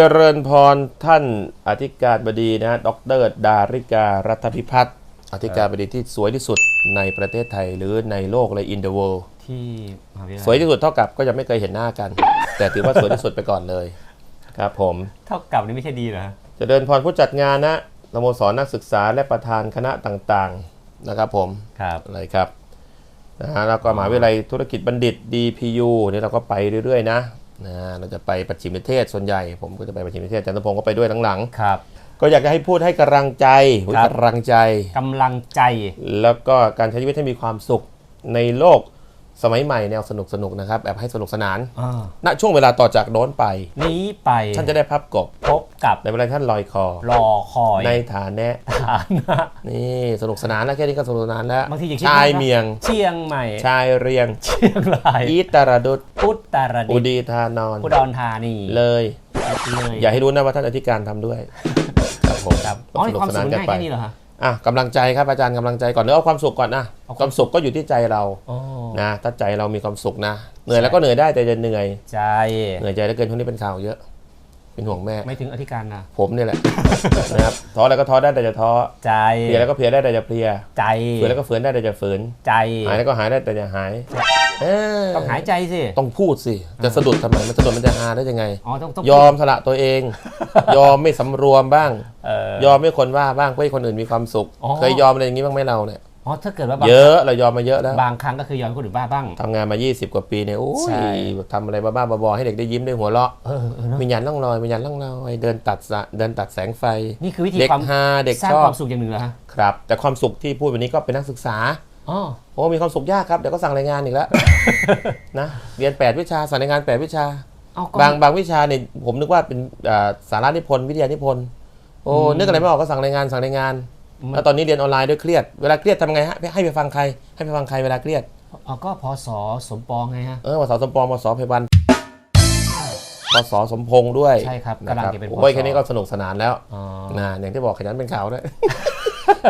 เจริญพรท่านอธิการบดีนะดรดาริการัฐพิพัฒน์อธิการบดีที่สวยที่สุดในประเทศไทยหรือในโลกเลย in the world ที่มหาวิทยาสวยลัยที่สุดเท่ากับก็ยังไม่เคยเห็นหน้ากัน แต่ถือว่าสวยที่สุดไปก่อนเลยครับผมเท่ากับนี่ไม่ใช่ดีเหรอเจริญพรผู้จัดงานนะสโมสรนักศึกษาและประธานคณะต่างๆนะครับผมครับอะไรครับนะฮะแล้วก็มหาวิทยาลัยธุรกิจบัณฑิต DPU นี่เราก็ไปเรื่อยๆนะ นะฮะเราจะไปปัจฉิมนิเทศส่วนใหญ่ผมก็จะไปปัจฉิมนิเทศอาจันทพงศ์ก็ไปด้วยหลังครับๆก็อยากจะให้พูดให้กำลังใจอุ๊ยครับกำลังใจกำลังใจ แล้วก็การใช้ชีวิตให้มีความสุขในโลก สมัยใหม่แนวสนุกๆนะครับแบบให้สนุกสนานอ่าณช่วงเวลาต่อจากโน้นไป นี้ไปท่านจะได้พับกบพบกับในเวลาท่านลอยคอรอคอยในฐานแนะฐานะนี่สนุกสนานแล้วแค่นี้ก็สนุกสนานแล้วบางทีอย่าคิดชายมากนะเมียง เชียงใหม่ ชายเรียง เชียงรายอีตรดุษอุตรอุดิตถ์ดีธานอนอุดรธานีเลยเลยอย่าให้รู้นะว่าท่านอธิการทำด้วยครับผมครับอ๋อสนี่นุกความสสุนาขนกันง่ายไปแค่นี้เหรอฮะ อะกำลังใจครับอาจารย์กำลังใจก่อนเนื้อเอาความสุขก่อนนะเอาความความสุขก็อยู่ที่ใจเราโอ้นะถ้าใจเรามีความสุขนะเหนื่อยแล้วก็เหนื่อยได้แต่จะเหนื่อยใจ เหนื่อยใจเหลือเกินช่วงนี้เป็นข่าวเยอะ เป็นห่วงแม่ ไม่ถึงอธิการนะ ผมเนี่ยแหละ นะครับท้อแล้วก็ท้อได้แต่จะท้อใจ เพลียแล้วก็เพลียได้แต่จะเพลียใจฝืนแล้วก็ฝืนได้แต่จะฝืนใจ หายแล้วก็หายได้แต่จะหายเต้องหายใจสิ ต้องพูดสิ จะสะดุดทำไม มันสะดุดมันจะหาได้ยังไง อ๋อต้องต้องยอมสละตัวเอง ยอมไม่สำรวมบ้างเออยอมไม่คนว่าบ้างเพื่อให้คนอื่นมีความสุขอ๋อเคยยอมอะไรอย่างนี้บ้างไหมเราเนี่ยอ๋อถ้าเกิดว่าบางเยอะเรายอมมาเยอะแล้ว บางครั้งก็คือยอมให้คนอื่นบ้าบ้างทำงานมา 20 กว่าปีเนี่ยโอ้ใช่ยทำอะไรบ้าๆบอๆให้เด็กได้ยิ้มได้หัวเราะเออเออเนอะมียันล่องลอยมียันล่องลอยเดินตัดสะเดินตัดแสงไฟนี่คือวิธีเด็กความฮาเด็กสร้างชอคบวามสุขอย่างหนึ่งเหรอฮะครับ แต่ความสุขที่พูดวันนี้ก็เป็นนักศึกษา อ๋อโอ้มีความสุขยากครับเดี๋ยวก็สั่งรายงานอีกแล้ว นะเรียน 8 วิชาสั่งรายงาน 8 วิชา เอาก็บางบางวิชาเนี่ยผมนึกว่าเป็นอ่าสาระนิพนธ์วิทยานิพนธ์โอ้นึกอะไรไม่ออกก็สั่งรายงานสั่งรายงานแล้วตอนนี้เรียนออนไลน์ด้วยเครียดเวลาเครียดทำไงฮะให้ไปฟังใคร ให้ไปฟังใครเวลาเครียดเอาก็พศสมปองไงฮะ เออวสสมปองวสเพวันวสสมพงษ์ด้วยใช่ครับนะกำลังครับจะเป็นโอ้ยวสแค่นี้ก็สนุกสนานแล้วอ๋อ นะอย่างที่บอกขยันเป็นข่าวด้วย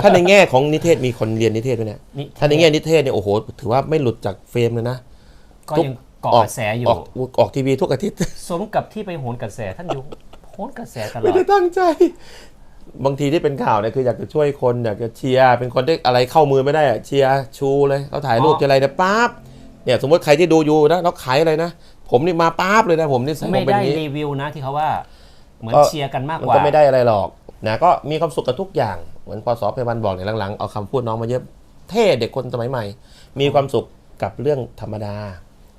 ถ้าในแง่ของนิเทศมีคนเรียนนิเทศด้วยเนี่ยนี่ถ้าในแง่นิเทศเนี่ยโอ้โหถือว่าไม่หลุดจากเฟรมเลยนะ ก็ทุก ยังเกาะออกกระแสอยู่ ออกออกทีวีทุกอาทิตย์ สมกับที่ไปโหนกระแสท่านอยู่โหนกระแสตลอไม่ด ได้ตั้งใจ บางทีที่เป็นข่าวเนี่ยคืออยากจะช่วยคนอยากจะเชียร์เป็นคนที่อะไรเข้ามือไม่ได้อะเชียร์ชูเลยเขาถ่ายรูปอ๋อ จะอะไรเนี่ยป๊าบเนี่ยสมมติใครที่ดูอยู่นะแล้วขายอะไรนะ ผมนี่มาป๊าบเลยนะผมนี่ใส่ผไม่มเป็นได้อย่างนี้ รีวิวนะที่เขาว่า เหมือนก็เชียร์กันมากมันกว่า ก็ไม่ได้อะไรหรอก นะก็มีความสุขกับทุกอย่างเหมือนพอสอเพวันบอกในหลังๆเอาคำพูดน้องมาเยอะเท่เด็กคนสมัยใหม่ มีความสุขกับเรื่องธรรมดา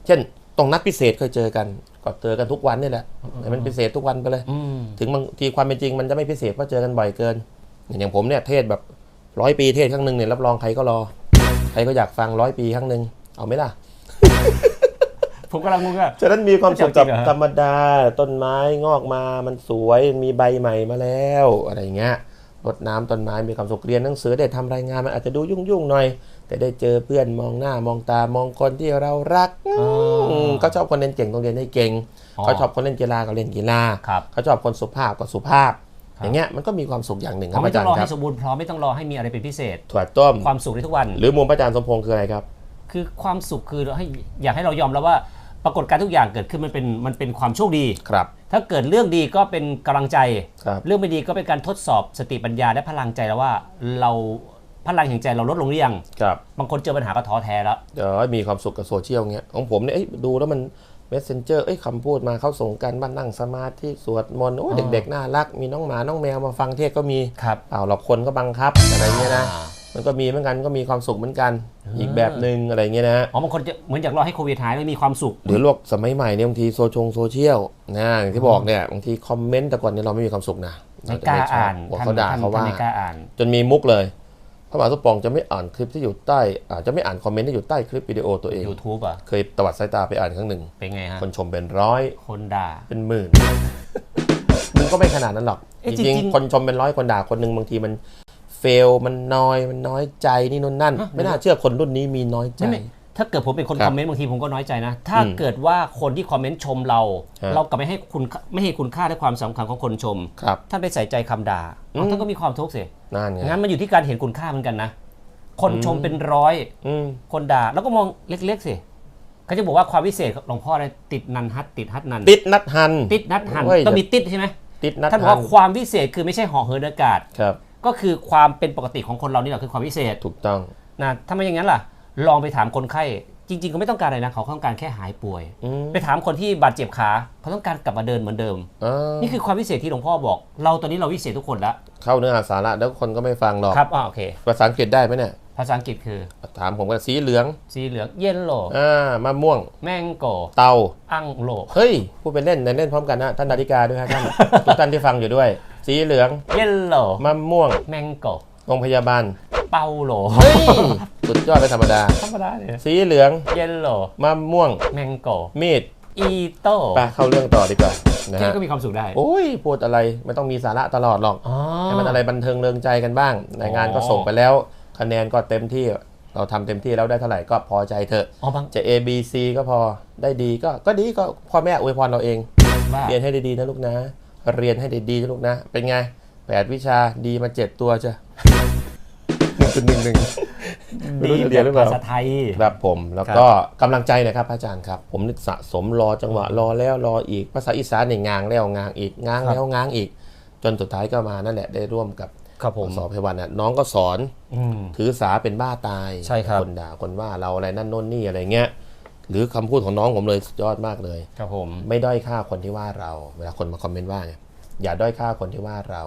เช่นต้องนัดพิเศษเคยเจอกันก็เจอกันทุกวันนี่แหละแต่มันพิเศษทุกวันไปเลยอืมถึงบางทีความเป็นจริงมันจะไม่พิเศษเพราะเจอกันบ่อยเกิน อย่างผมเนี่ยเทศแบบร้อยปีเทศครั้งหนึ่งเนี่ยรับรองใครก็รอ ใครก็อยากฟังร้อยปีครั้งหนึ่งเอาไหมล่ะ ผมกำลังงงว่าฉะนั้นมีความสุขกับจริงเหรอฮะธรรมดา ต้นไม้งอกมามันสวยมีใบใหม่มาแล้วอะไรอย่างเงี้ยรดน้ำต้นไม้มีความสุขเรียนหนังสือได้ทำรายงานมันอาจจะดูยุ่งๆหน่อย แต่ได้เจอเพื่อนมองหน้ามองตามองคนที่เรารักอ๋ออืมเขาชอบคนเรียนเก่งต้องเรียนให้เก่งอ๋อเขาชอบคนเล่นกีฬาก็เล่นกีฬาครับเขาชอบคนสุภาพก็สุภาพครับอย่างเงี้ยมันก็มีความสุขอย่างหนึ่งคเขารับไม่อาต้จาอรงย์รอครัให้บสมบูรณ์พร้อมไม่ต้องรอให้มีอะไรเป็นพิเศษถั่วต้มความสุขในทุกวัน หรือมุมพระอาจารย์สมพงษ์คืออะไรครับ คือความสุขคือให้อยากให้เรายอมแล้วว่า ปรากฏการณ์ทุกอย่างเกิดขึ้นมันเป็นมันเป็นความโชคดี ครับ ถ้าเกิดเรื่องดีก็เป็นกำลังใจ ครับเรื่องไม่ดีก็เป็นการทดสอบสติปัญญาและพลังใจแล้วว่าเราพลังแห่งใจเราลดลงหรือยัง ครับบางคนเจอปัญหาก็ท้อแท้แล้ว เดี๋ยวมีความสุขกับโซเชียลเงี้ยของผมเนี่ยเอ้ยดูแล้วมัน messenger เอ้ยคำพูดมาเข้าส่งกันบ้านนั่งสมาธิสวดมนต์โอ้อ๋อเด็กๆน่ารัก มีน้องหมาน้องแมวมาฟังเทศก็มีครับเปล่าหรอกคนก็บังคับอะไรเงี้ยนะ อ่า มันก็มีเหมือนกันก็มีความสุขเหมือนกันอีกแบบหนึ่งอะไรเงี้ยนะอ๋อบางคนจะเหมือนอยากรอให้โควิดหายแล้วมีความสุข หรือโลกสมัยใหม่เนี่ยบางทีโซชงโซเชียลนะอย่างที่บอกเนี่ยบางทีคอมเมนต์แต่ก่อนเนี่ยเราไม่มีความสุขนะไม่กล้าอ่านว่าเขาด่าท่นเขาว่าท่นไม่กล้าอ่านจนมีมุกเลยพระมหาสมปองจะไม่อ่านคลิปที่อยู่ใต้อาจจะไม่อ่านคอมเมนต์ที่อยู่ใต้คลิปวิดีโอตัวเอง YouTube อะ เคยตวัดสายตาไปอ่านครั้งหนึ่ง เป็นไงฮะ คนชมเป็นร้อย คนด่า เป็นหมื่นมันก็ไม่ขนาดนั้นหรอกเอ๊ะจริงจริงๆๆคนชมเป็นร้อยคนด่าคนหนึ่งบางทีมัน เฟล มันน้อยมันน้อยใจนี่นู่นนั่นฮะไม่น่าเชื่อคนรุ่นนี้มีน้อยใจไม่ไม่ถ้าเกิดผมเป็นคนครับคอมเมนต์บางทีผมก็น้อยใจนะ ถ้าอืมเกิดว่าคนที่คอมเมนต์ชมเราฮะเรากลับไม่ให้คุณไม่ให้คุณค่าและความสำคัญของคนชมครับท่านไปใส่ใจคำด่าอืมท่านก็มีความทุกข์สินั่นไงงั้นมันอยู่ที่การเห็นคุณค่าเหมือนกันนะคนชมเป็นร้อยอืมคนด่าแล้วก็มองเล็กๆสิเขาจะบอกว่าความพิเศษของหลวงพ่อเนี่ยติดนันฮัตติดฮัตนันติดนัดหันติดนัดหันเฮ้ยต้องมีติดใช่ไหมติดนัดท่านบอกหัว่านความพิเศษคือไม่ใช่ห่อเหินอากาศครับ ก็คือความเป็นปกติของคนเรานี่แหละคือความพิเศษถูกต้องนะถ้าไม่อย่างนั้นล่ะ ลองไปถามคนไข้จริง ๆ เขาไม่ต้องการอะไรนะเขาต้องการแค่หายป่วยอืมไปถามคนที่บาดเจ็บขาเขาต้องการกลับมาเดินเหมือนเดิมอ่านี่คือความพิเศษที่หลวงพ่อบอก เราตอนนี้เราพิเศษทุกคนแล้วเข้าเนื้อหาสาระแล้วคนก็ไม่ฟังหรอกครับอ่าโอเคภาษาอังกฤษได้ไหมเนี่ยภาษาอังกฤษคือ ถามผมกันสีเหลือง สีเหลืองเยลโลอ่ามะม่วง แมงโกเตาอังโลเฮ้ยพูดเป็นเล่นแต่เล่นพร้อมกันนะท่านนาฬิกาด้วยครับท่านทุกท่านที่ฟังอยู่ด้วย สีเหลือง เยลโลมะม่วง แมงโกโรงพยาบาล เปาโลเฮ้ยสุดยอดเลยธรรมดา ธรรมดาเนี่ยสีเหลือง เยลโลมะม่วง แมงโกมีด อีโต้ไปเข้าเรื่องต่อดีกว่านะแค่ฮะก็มีความสุขได้ โอ้ยพูดอะไรไม่ต้องมีสาระตลอดหรอก อ๋อ ให้มันอะไรบันเทิงเริงใจกันบ้างรายงานก็อ๋อส่งไปแล้ว คะแนนก็เต็มที่เราทำเต็มที่แล้วได้เท่าไหร่ก็พอใจเถอะ อ๋อบางจะ A B C ก็พอได้ดีก็ก็ดีก็พ่อแม่อวยพรเราเองว่าเรียนให้ดีๆนะลูกนะ เรียนให้ดีๆนะลูกนะ เป็นไงแปดวิชาดีมาเจ็ดตัวจ้ะหนึ่งจุดหนึ่งหนึ่งไม่รู้จะเรียนหรือเปล่าภาษาไทยครับผมแล้วก็กำลังใจหนะครับพระอาจารย์ครับ ผมนี่สะสมรอจังหวะรอแล้วรออีกภาษาอีสานเนี่ยงางแล้วงางอีกงางแล้วงางอีก จนสุดท้ายก็มานั่นแหละได้ร่วมกับครับผมสอบเพวันน่ะน้องก็สอนอืมถือสาเป็นบ้าตายใช่ครับคนด่าคนว่าเราอะไรนั่นโน่นนี่อะไรเงี้ย หรือคำพูดของน้องผมเลยสุดยอดมากเลยครับผมไม่ด้อยค่าคนที่ว่าเราเวลาคนมาคอมเมนต์ว่าเนี่ยอย่าด้อยค่าคนที่ว่าเรา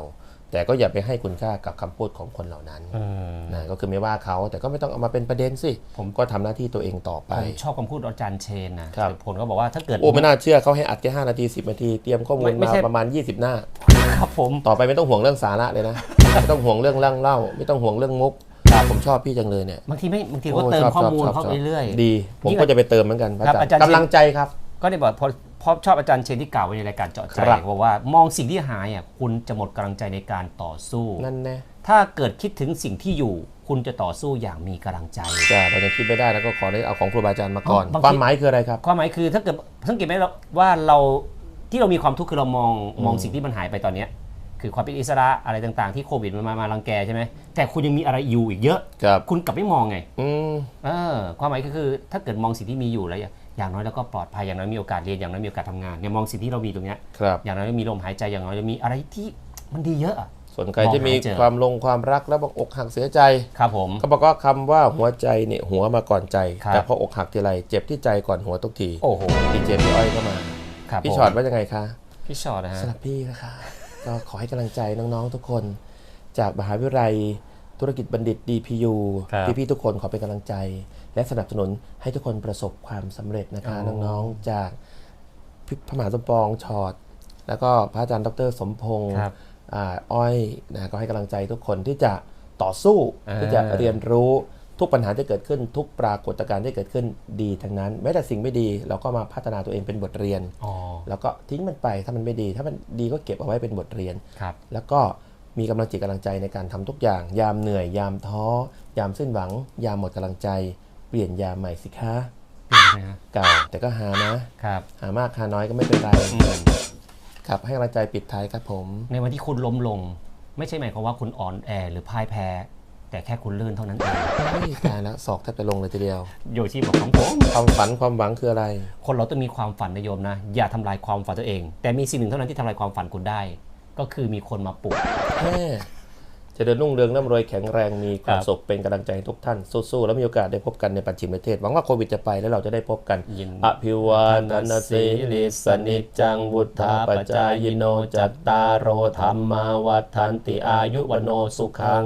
แต่ก็อย่าไปให้คุณค่ากับคำพูดของคนเหล่านั้นอืมนะก็คือไม่ว่าเขาแต่ก็ไม่ต้องเอามาเป็นประเด็นสิผมก็ทำหน้าที่ตัวเองต่อไปผมชอบคำพูดอาจารย์เชนนะครับผลก็บอกว่าถ้าเกิดโอ้ไม่น่าเชื่อเขาให้อัดแค่5นาที10นาทีเตรียมข้อมูลไม่ไม่มาใช่ประมาณ 20 หน้าครับผมต่อไปไม่ต้องห่วงเรื่องสาระเลยนะไม่ต้องห่วงเรื่องเล่าเล่าไม่ต้องห่วงเรื่องมุก ผมชอบพี่จังเลยเนี่ยบางทีไม่บางทีก็โอ้เติมชบข้อมูลชบเข้าชไปบเรื่อยดี ผมยิ่งก็จะไปเติมเหมือนกันพระครับอาจารอาจารย์ย์กำลังใจครับ ก็ได้บอกพอพอชอบอาจารย์เชนที่กล่าวไว้ในรายการเจาะใจครับบอกว่ามองสิ่งที่หายอะคุณจะหมดกำลังใจในการต่อสู้นั่นแน่ถ้าเกิดคิดถึงสิ่งที่อยู่ คุณจะต่อสู้อย่างมีกำลังใจจ้าเราจะคิดไม่ได้แล้วก็ขอได้เอาของครูบาอาจารย์มาก่อนบางทีความหมายคืออะไรครับความหมายคือถ้าเกิดสังเกตไหมว่าเราที่เรามีความทุกข์คือเรามองมองสิ่งที่มันหายไปตอนเนี้ย คือความเป็นอิสระอะไรต่างๆ ที่โควิดมันมามารังแกใช่ไหมแต่คุณยังมีอะไรอยู่อีกเยอะ ครับ คุณกลับไม่มองไงอืม เออความหมายก็คือถ้าเกิดมองสิ่งที่มีอยู่แล้วอย่างอย่างน้อยแล้วก็ปลอดภัยอย่างน้อยมีโอกาสเรียนอย่างน้อยมีโอกาสทำงานเนี่ยมองสิ่งที่เรามีตรงเนี้ยครับ อย่างน้อยมีลมหายใจอย่างน้อยมีอะไรที่มันดีเยอะอะ ส่วนใครที่มีมองหาเจอ ความลงความรักแล้วบอกอกหักเสียใจ ครับผม เขาบอกว่าคำว่าหัวใจเนี่ยหัวมาก่อนใจ ครับ แต่พออกหักทีไรเจ็บที่ใจก่อนหัวทุกทีโอ้โหดีเจพี่อ้อยก็มา ครับพี่ผมชอตว่ายังไงคะพี่ชอตนะฮะสำหรับพี่นะคะ ก็ขอให้กำลังใจน้องๆทุกคน จากมหาวิทยาลัยธุรกิจบัณฑิต DPU ครับพี่ๆทุกคนขอเป็นกำลังใจ และสนับสนุนให้ทุกคนประสบความสำเร็จนะคะโอ้น้องๆจากพี่พระมหาสมปองชอตแล้วก็พระอาจารย์ดรสมพงษ์ครับอ่าอ้อยนะก็ให้กำลังใจทุกคนที่จะต่อสู้อ่าที่จะเรียนรู้ทุกปัญหาที่เกิดขึ้นทุกปรากฏการณ์ที่เกิดขึ้นดีทั้งนั้น แม้แต่สิ่งไม่ดีเราก็มาพัฒนาตัวเองเป็นบทเรียนอ๋อ แล้วก็ทิ้งมันไปถ้ามันไม่ดี ถ้ามันดีก็เก็บเอาไว้เป็นบทเรียนครับแล้วก็มีกำลังจิตกำลังใจในการทำทุกอย่าง ยามเหนื่อย ยามท้อ ยามสิ้นหวัง ยามหมดกำลังใจ เปลี่ยนยามใหม่สิคะเป็นไงฮะเก่าแต่ก็หานะครับหามากหาน้อยก็ไม่เป็นไรอืมครับให้กำลังใจปิดท้ายครับผม ในวันที่คุณล้มลง ไม่ใช่หมายความว่าคุณอ่อนแอหรือพ่ายแพ้ แต่แค่คุณลื่นเท่านั้นเองเฮ้ยตายแล้วศอกแทบจะลงเลยทีเดียว โยชิบอกของผมความฝันความหวังคืออะไร คนเราต้องมีความฝันนะโยมนะ อย่าทำลายความฝันตัวเอง แต่มีสิ่งหนึ่งเท่านั้นที่ทำลายความฝันคุณได้ ก็คือมีคนมาปลุกแม่เจะเดินรุ่งเรืองร่ำรวยแข็งแรงมีความครับสุขเป็นกำลังใจให้ทุกท่านสู้ๆแล้วมีโอกาสได้พบกันในปัจฉิมประเทศหวังว่าโควิดจะไปแล้วเราจะได้พบกันยินอภิวาทนาสีลิสนิจจังวุธาปจายโนจัตตารโอธรรมาวัฏันติอายุวโนสุขัง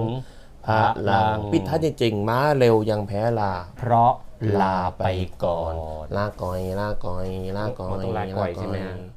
พระลังปิดท้ายจริงๆม้าเร็วยังแพ้ลา เพราะลาไปก่อน ลาก่อยลาก่อยลาก่อยต้องลาก่อยใช่ไหมฮะลา